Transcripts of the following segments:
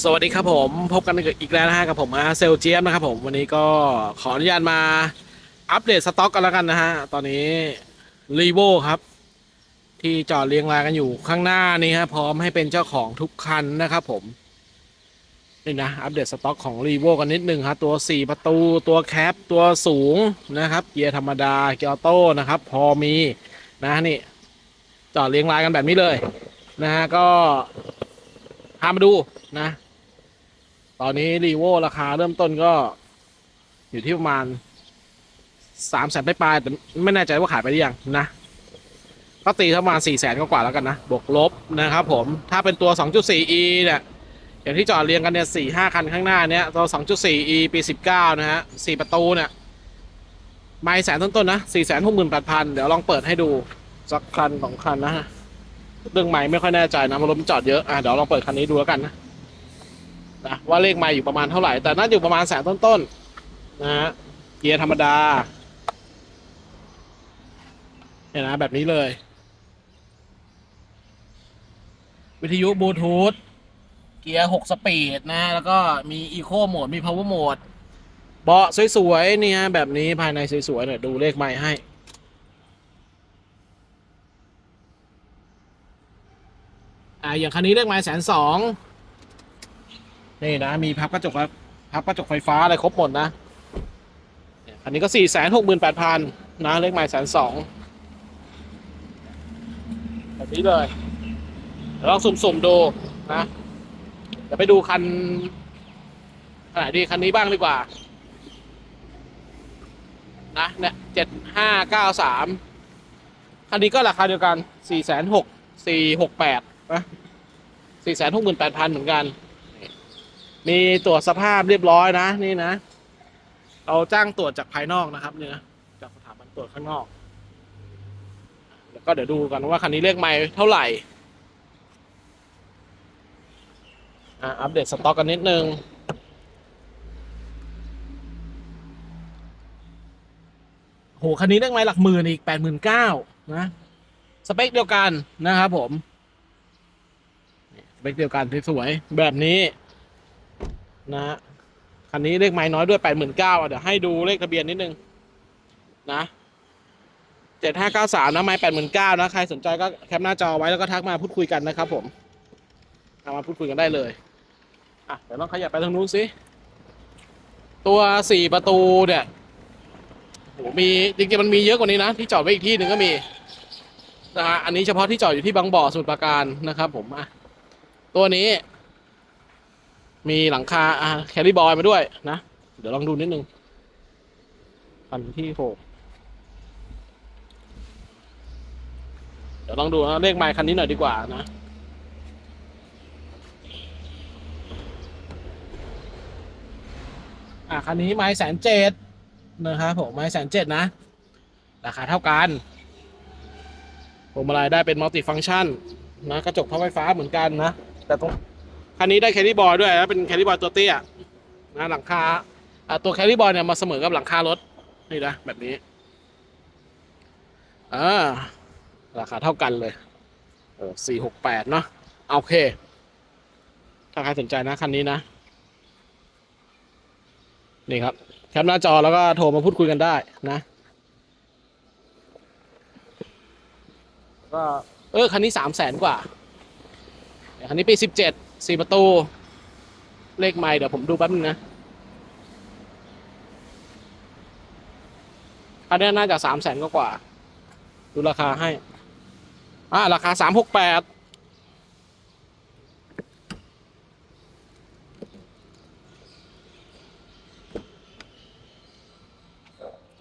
สวัสดีครับผม พบกันอีกแล้วนะฮะกับผมฮะเซลเจียมนะครับผมวันนี้ก็ขออนุญาตมาอัปเดตสต็อกกันแล้วกันนะฮะ ตอนนี้รีโวครับ ที่จอดเรียงรายกันอยู่ข้างหน้านี้ฮะพร้อมให้เป็นเจ้าของทุกคันนะครับผมนี่นะอัปเดตสต็อกของรีโวกันนิดนึงครับตัว 4 ประตูตัวแคปตัวสูงนะครับเกียร์ธรรมดาเกียร์ออโต้นะครับ พอมีนะนี่จอดเรียงรายกันแบบนี้เลยนะฮะก็พามาดูนะ ตอนนี้รีโวราคาเริ่มต้นก็ อยู่ที่ประมาณสามแสนปลายแต่ไม่แน่ใจว่าขายไปหรือยังนะก็ตีประมาณสี่แสนกว่าแล้วกันนะ บวกลบนะครับผม ถ้าเป็นตัว 2.4e เนี่ย อย่างที่จอดเรียงกันเนี่ยสี่ห้าคันข้างหน้าเนี่ยตัว 2.4e ปี 19 นะฮะสี่ประตูเนี่ยไม่แสนต้นๆนะสี่แสนหกหมื่นแปดพันเดี๋ยวลองเปิดให้ดู สักคันสองคันนะฮะเรื่องไม่ไม่ค่อยแน่ใจนะมันรถมันจอดเยอะอะเดี๋ยวลองเปิดคันนี้ดูแล้วกันนะ นะว่าเลขไมาอยู่ประมาณเท่าไหร่ แต่น่าจะอยู่ประมาณแสนต้นๆนะฮะเกียร์ธรรมดาเนี่ยนะแบบนี้เลย วิทยุบลูทูธเกียร์หกสปีดนะ แล้วก็มีอีโคโหมดมีพาวเวอร์โหมดเบาะสวยๆเนี่ยแบบนี้ภายในสวยๆเนี่ยดูเลขไม้ให้อ่าอย่างคันนี้เลขไม้แสนสอง นี่นะ มีพับกระจกครับพับกระจกไฟฟ้าอะไรครบหมดนะ อันนี้ก็สี่แสนหกหมื่นแปดพันนะเลขหม่แสนสองแบบนี้เลยเดี๋ยวลองสุ่มๆดูนะเดี๋ยวไปดูคันอันไหนดีคันนี้บ้างดีกว่า นะเนี่ยเจ็ดห้าเก้าสามคันนี้ก็ราคาเดียวกันสี่แสนหกสี่หกแปดนะสี่แสนหกหมื่นแปดพันเหมือนกัน มีตรวจสภาพเรียบร้อยนะ นี่นะ เราจ้างตรวจจากภายนอกนะครับ เนี่ยจากสถาบันตรวจข้างนอก แล้วก็เดี๋ยวดูกันว่าคันนี้เลขไม่เท่าไหร่อะอัปเดตสต็อกกันนิดนึงโหคันนี้เลขไม่หลักหมื่นอีกแปดหมื่นเก้านะ สเปคเดียวกันนะครับผม สเปคเดียวกันสวยๆแบบนี้ นะคันนี้เลขไม้น้อยด้วยแปดหมื่นเก้าเดี๋ยวให้ดูเลขทะเบียนนิดนึงนะเจ็ดห้าเก้าสามนะไม้แปดหมื่นเก้านะใครสนใจก็แคปหน้าจอไว้แล้วก็ทักมาพูดคุยกันนะครับผมเอามาพูดคุยกันได้เลยอะเดี๋ยวลองขยับไปทางนู้นสิตัวสี่ประตูเนี่ยโหมีจริงๆมันมีเยอะกว่านี้นะ ที่จอดไว้อีกที่หนึ่งก็มีนะฮะอันนี้เฉพาะที่จอดอยู่ที่บางบ่อสมุทรปราการนะครับ ผมอะตัวนี้ มีหลังคาอ่าแคริบอยมาด้วยนะ เดี๋ยวลองดูนิดนึงคันที่หกเดี๋ยวลองดูนะเลขไมค์คันนี้หน่อยดีกว่านะอ่าคันนี้ไม้แสนเจ็ดนะครับผมไม้แสนเจ็ดนะ ราคาเท่ากันผมอะไรได้เป็นมัลติฟัง c t ชันนะกระจกพับไฟฟ้าเหมือนกันนะ แต่ตรง คันนี้ได้แคริบอยด้วยแล้วเป็นแคริบอยตัวเตี้ยนะหลังคาตัวแคริบอยเนี่ยมาเสมอกับหลังคารถนี่นะแบบนี้อ่าราคาเท่ากันเลยโอ้สี่หกแปดเนาะโอเค ถ้าใครสนใจนะคันนี้นะ นี่ครับ แคปหน้าจอแล้วก็โทรมาพูดคุยกันได้นะก็เออคันนี้สามแสนกว่า คันนี้ปีสิบเจ็ด สี่ประตู เลขไม่เดี๋ยวผมดูแป๊บนึงนะคันนี้น่าจะสามแสนกว่า ดูราคาให้ อ่าราคาสามหกแปด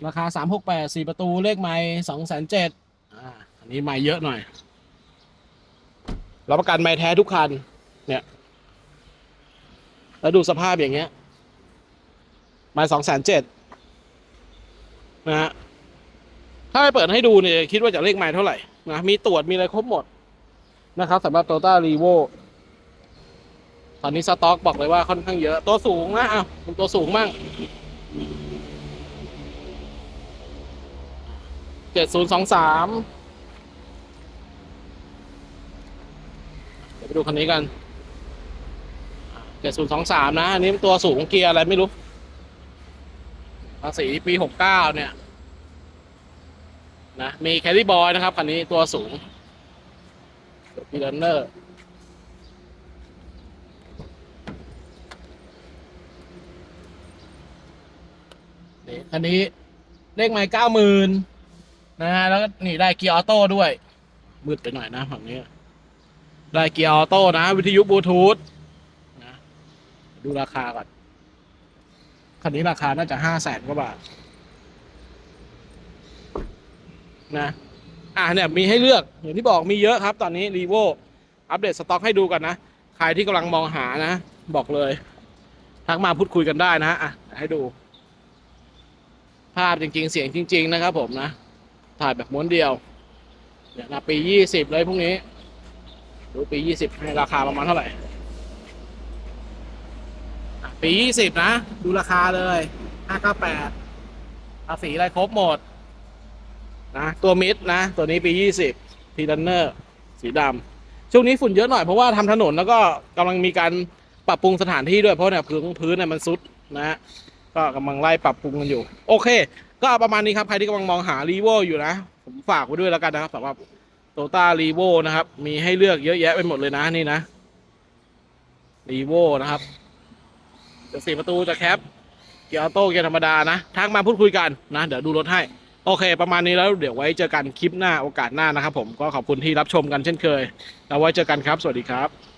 ราคาสามหกแปดสี่ประตู เลขไม่สองแสนเจ็ดอ่า อันนี้ไม่เยอะหน่อย รับประกันไม่แท้ทุกคัน เนี่ย แล้วดูสภาพอย่างเงี้ย มาสองแสนเจ็ดนะฮะ ถ้าไปเปิดให้ดูเนี่ย คิดว่าจะเลขไม้เท่าไหร่นะ มีตรวจมีอะไรครบหมดนะครับสำหรับ Toyota r e v o ตอนนี้สต็อกบอกเลยว่าค่อนข้างเยอะ ตัวสูงนะอะเป็นตัวสูงมั่งเจ็ดศูนย์สองสามเดี๋ยวไปดูคันนี้กัน เจ็ดศูนย์สองสามนะ อันนี้เป็นตัวสูงเกียร์อะไรไม่รู้ภาษีปีหกเก้าเนี่ย นะ มีแคดดี้บอยนะครับคันนี้ตัวสูงพีเดนเนอร์นี่คันนี้เลขไม้เก้าหมื่นนะฮะแล้วนี่ได้เกียร์ออโต้ด้วย มืดไปหน่อยนะฝั่งนี้ ได้เกียร์ออโต้นะ วิทยุบลูทูธ ดูราคาก่อน คันนี้ราคาน่าจะห้าแสนกว่าบาท นะ อ่าเนี่ยมีให้เลือก อย่างที่บอกมีเยอะครับ ตอนนี้รีโวอัปเดตสต็อกให้ดูกันนะ ใครที่กำลังมองหานะ บอกเลย ทักมาพูดคุยกันได้นะอะ ให้ดู ภาพจริง ๆ เสียงจริง ๆ นะครับผมนะ ถ่ายแบบม้วนเดียวเนี่ยนะปียี่สิบเลยพวกนี้ ดูปียี่สิบให้ราคาประมาณเท่าไหร่ ปียี่สิบนะ ดูราคาเลยห้าเก้าแปดภาษีอะไรครบหมด นะ ตัวมิดนะ ตัวนี้ปี20ทีดันเนอร์สีดำช่วงนี้ฝุ่นเยอะหน่อยเพราะว่าทำถนนแล้วก็กำลังมีการปรับปรุงสถานที่ด้วยเพราะเนี่ยพื้นพื้นเนี่ยมันซุดนะฮะก็กำลังไล่ปรับปรุงกันอยู่ โอเค ก็ประมาณนี้ครับใครที่กำลังมองหารีโวอยู่นะ ผมฝากไว้ด้วยแล้วกันนะครับสำหรับโตต้ารีโวนะครับ มีให้เลือกเยอะแยะไปหมดเลยนะนี่นะรีโวนะครับ จะสี่ประตูจะแคปเกียร์ออโต้เกียร์ธรรมดานะทักมาพูดคุยกันนะ เดี๋ยวดูรถให้ โอเค ประมาณนี้แล้วเดี๋ยวไว้เจอกันคลิปหน้าโอกาสหน้านะครับผมก็ขอบคุณที่รับชมกันเช่นเคย แล้วไว้เจอกันครับ สวัสดีครับ